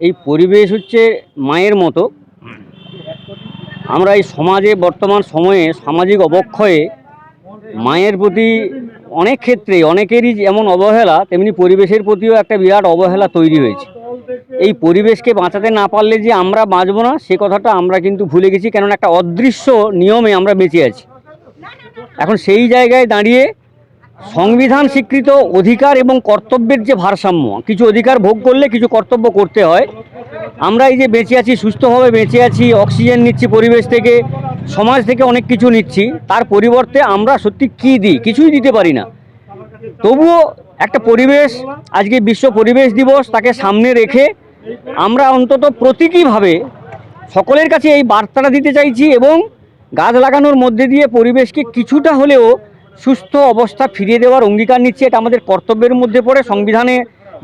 এই পরিবেশ হচ্ছে মায়ের মতো। আমরা এই সমাজে, বর্তমান সময়ে সামাজিক অবক্ষয়ে মায়ের প্রতি অনেক ক্ষেত্রে, অনেকেরই যেমন অবহেলা, তেমনি পরিবেশের প্রতিও একটা বিরাট অবহেলা তৈরি হয়েছে। এই পরিবেশকে বাঁচাতে না পারলে যে আমরা বাঁচবো না, সে কথাটা আমরা কিন্তু ভুলে গেছি, কেননা একটা অদৃশ্য নিয়মে আমরা বেঁচে আছি। এখন সেই জায়গায় দাঁড়িয়ে সংবিধান স্বীকৃত অধিকার এবং কর্তব্যের যে ভারসাম্য, কিছু অধিকার ভোগ করলে কিছু কর্তব্য করতে হয়। আমরা এই যে বেঁচে আছি, সুস্থভাবে বেঁচে আছি, অক্সিজেন নিচ্ছি পরিবেশ থেকে, সমাজ থেকে অনেক কিছু নিচ্ছি, তার পরিবর্তে আমরা সত্যি কী দিই? কিছুই দিতে পারি না। তবুও একটা পরিবেশ, আজকে বিশ্ব পরিবেশ দিবস, তাকে সামনে রেখে আমরা অন্তত প্রতীকীভাবে সকলের কাছে এই বার্তাটা দিতে চাইছি এবং গাছ লাগানোর মধ্যে দিয়ে পরিবেশকে কিছুটা হলেও সুস্থ অবস্থা ফিরিয়ে দেওয়ার অঙ্গীকার নিচ্ছে, এটা আমাদের কর্তব্যের মধ্যে পড়ে। সংবিধানে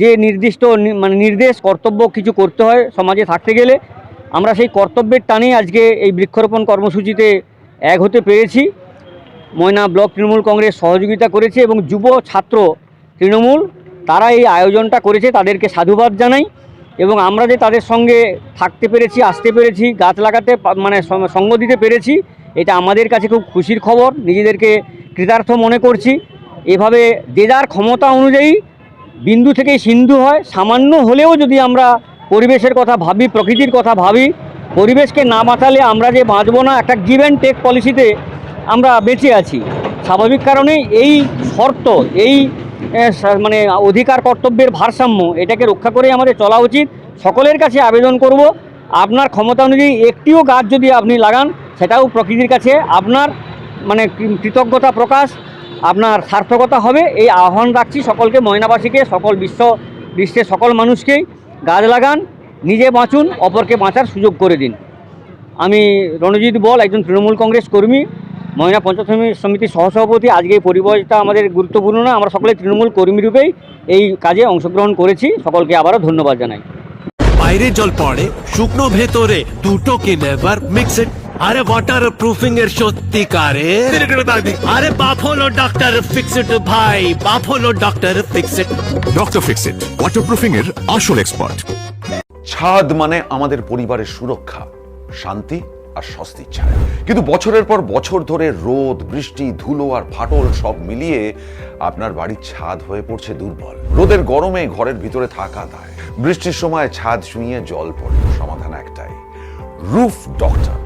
যে নির্দিষ্ট মানে নির্দেশ, কর্তব্য কিছু করতে হয় সমাজে থাকতে গেলে, আমরা সেই কর্তব্যের টানেই আজকে এই বৃক্ষরোপণ কর্মসূচিতে এক হতে পেরেছি। ময়না ব্লক তৃণমূল কংগ্রেস সহযোগিতা করেছে এবং যুব ছাত্র তৃণমূল, তারা এই আয়োজনটা করেছে, তাদেরকে সাধুবাদ জানাই এবং আমরা যে তাদের সঙ্গে থাকতে পেরেছি, আসতে পেরেছি, গাছ লাগাতে মানে সঙ্গ দিতে পেরেছি, এটা আমাদের কাছে খুব খুশির খবর। নিজেদেরকে কৃতার্থ মনে করছি, এভাবে যে যার ক্ষমতা অনুযায়ী বিন্দু থেকে সিন্ধু হয়, সামান্য হলেও যদি আমরা পরিবেশের কথা ভাবি, প্রকৃতির কথা ভাবি, পরিবেশকে না বাঁচালে আমরা যে বাঁচবো না, একটা গিভ অ্যান্ড টেক পলিসিতে আমরা বেঁচে আছি। স্বাভাবিক কারণে এই শর্ত, এই মানে অধিকার কর্তব্যের ভারসাম্য, এটাকে রক্ষা করেই আমাদের চলা উচিত। সকলের কাছে আবেদন করব, আপনার ক্ষমতা অনুযায়ী একটিও গাছ যদি আপনি লাগান, সেটাও প্রকৃতির কাছে। আপনার মানে কৃতজ্ঞতা প্রকাশ, আপনার সার্থকতা হবে, এই আহ্বান রাখছি সকলকে, ময়নাবাসীকে, সকল বিশ্ব, বিশ্বের সকল মানুষকেই, গাছ লাগান, নিজে বাঁচুন, অপরকে বাঁচার সুযোগ করে দিন। আমি রণজিৎ বল, একজন তৃণমূল কংগ্রেস কর্মী, ময়না পঞ্চায়েত সমি- সমিতির সহসভাপতি, আজকে এই পরিবেশটা আমাদের গুরুত্বপূর্ণ না, আমরা সকলে তৃণমূল কর্মী রূপেই এই কাজে অংশগ্রহণ করেছি, সকলকে আবারও ধন্যবাদ জানাই। বাইরে জল পড়ে, শুকনো ভেতরে দুটোকে নেভার মিক্স ইট আরে ওয়াটার প্রুফিং এর সত্যিকারে? আরে বাপ হলো ডাক্তার ফিক্স ইট ভাই বাপ হলো doctor fix it doctor Fixit waterproofing এর আসল এক্সপার্ট ছাদ মানে আমাদের পরিবারের সুরক্ষা শান্তি আর স্বস্তির ছায়া। কিন্তু বছরের পর বছর ধরে রোদ বৃষ্টি ধুলো আর ফাটল সব মিলিয়ে আপনার বাড়ির ছাদ হয়ে পড়ছে দুর্বল। রোদের গরমে ঘরের ভিতরে থাকা দায়। বৃষ্টির সময় ছাদ ছুঁয়ে জল পড়ে সমাধান একটাই রুফ ডক্টর